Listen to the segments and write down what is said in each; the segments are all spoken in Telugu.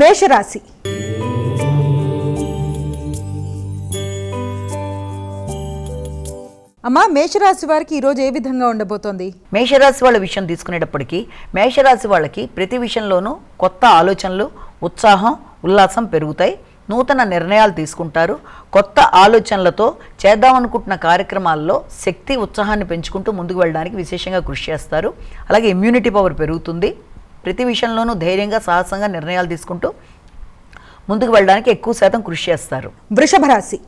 మేషరాశి. అమ్మా మేషరాశి వారికి ఈరోజు ఏ విధంగా ఉండబోతోంది? మేషరాశి వాళ్ళ విషయం తీసుకునేటప్పటికీ మేషరాశి వాళ్ళకి ప్రతి విషయంలోనూ కొత్త ఆలోచనలు ఉత్సాహం ఉల్లాసం పెరుగుతాయి. నూతన నిర్ణయాలు తీసుకుంటారు. కొత్త ఆలోచనలతో చేద్దామనుకుంటున్న కార్యక్రమాల్లో శక్తి ఉత్సాహాన్ని పెంచుకుంటూ ముందుకు వెళ్ళడానికి విశేషంగా కృషి చేస్తారు. అలాగే ఇమ్యూనిటీ పవర్ పెరుగుతుంది. ప్రతి విషయంలోనూ ధైర్యంగా సాహసంగా నిర్ణయాలు తీసుకుంటూ ముందుకు వెళ్ళడానికి ఎక్కువ శాతం కృషి చేస్తారు. వృషభ రాశి.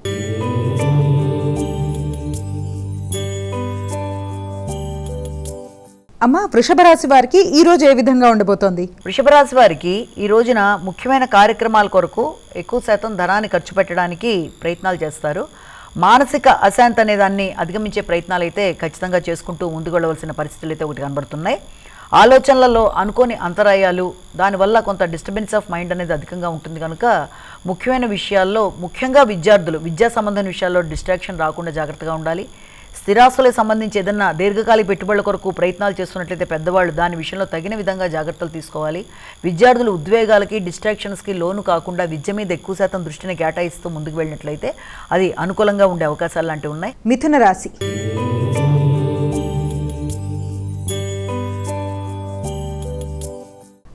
అమ్మా వృషభ రాశి వారికి ఈరోజు ఏ విధంగా ఉండబోతోంది? వృషభ రాశి వారికి ఈ రోజున ముఖ్యమైన కార్యక్రమాల కొరకు ఎక్కువ శాతం ధనాన్ని ఖర్చు పెట్టడానికి ప్రయత్నాలు చేస్తారు. మానసిక అశాంతి అనే దాన్ని అధిగమించే ప్రయత్నాలు అయితే ఖచ్చితంగా చేసుకుంటూ ముందుకు వెళ్ళవలసిన పరిస్థితులు అయితే ఒకటి కనబడుతున్నాయి. ఆలోచనలలో అనుకోని అంతరాయాలు దానివల్ల కొంత డిస్టర్బెన్స్ ఆఫ్ మైండ్ అనేది అధికంగా ఉంటుంది కనుక ముఖ్యమైన విషయాల్లో ముఖ్యంగా విద్యార్థులు విద్యా సంబంధమైన విషయాల్లో డిస్ట్రాక్షన్ రాకుండా జాగ్రత్తగా ఉండాలి. స్థిరాస్తులకు సంబంధించి ఏదన్నా దీర్ఘకాలిక పెట్టుబడుల కొరకు ప్రయత్నాలు చేస్తున్నట్లయితే పెద్దవాళ్ళు దాని విషయంలో తగిన విధంగా జాగ్రత్తలు తీసుకోవాలి. విద్యార్థులు ఉద్వేగాలకి డిస్ట్రాక్షన్స్కి లోను కాకుండా విద్య మీద ఎక్కువ శాతం దృష్టిని కేటాయిస్తూ ముందుకు వెళ్ళినట్లయితే అది అనుకూలంగా ఉండే అవకాశాలు లాంటివి ఉన్నాయి. మిథున రాశి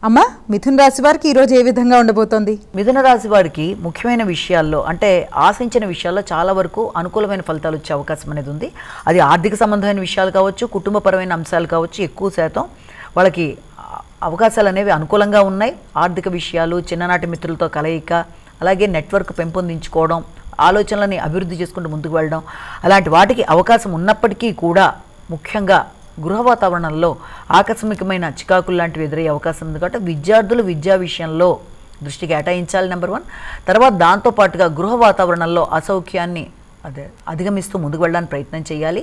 అమ్మ మిథున రాశి వారికి ఈరోజు ఏ విధంగా ఉండబోతోంది? మిథున రాశి వారికి ముఖ్యమైన విషయాల్లో అంటే ఆశించిన విషయాల్లో చాలా వరకు అనుకూలమైన ఫలితాలు వచ్చే అవకాశం అనేది ఉంది. అది ఆర్థిక సంబంధమైన విషయాలు కావచ్చు కుటుంబపరమైన అంశాలు కావచ్చు ఎక్కువ శాతం వాళ్ళకి అవకాశాలు అనేవి అనుకూలంగా ఉన్నాయి. ఆర్థిక విషయాలు చిన్ననాటి మిత్రులతో కలయిక అలాగే నెట్వర్క్ పెంపొందించుకోవడం ఆలోచనలని అభివృద్ధి చేసుకుంటూ ముందుకు వెళ్ళడం అలాంటి వాటికి అవకాశం ఉన్నప్పటికీ కూడా ముఖ్యంగా గృహ వాతావరణంలో ఆకస్మికమైన చికాకులు లాంటివి ఎదురయ్యే అవకాశం ఉంది కాబట్టి విద్యార్థులు విద్యా విషయంలో దృష్టి కేటాయించాలి నెంబర్ వన్ తర్వాత దాంతోపాటుగా గృహ వాతావరణంలో అసౌఖ్యాన్ని అదే అధిగమిస్తూ ముందుకు వెళ్ళడానికి ప్రయత్నం చేయాలి.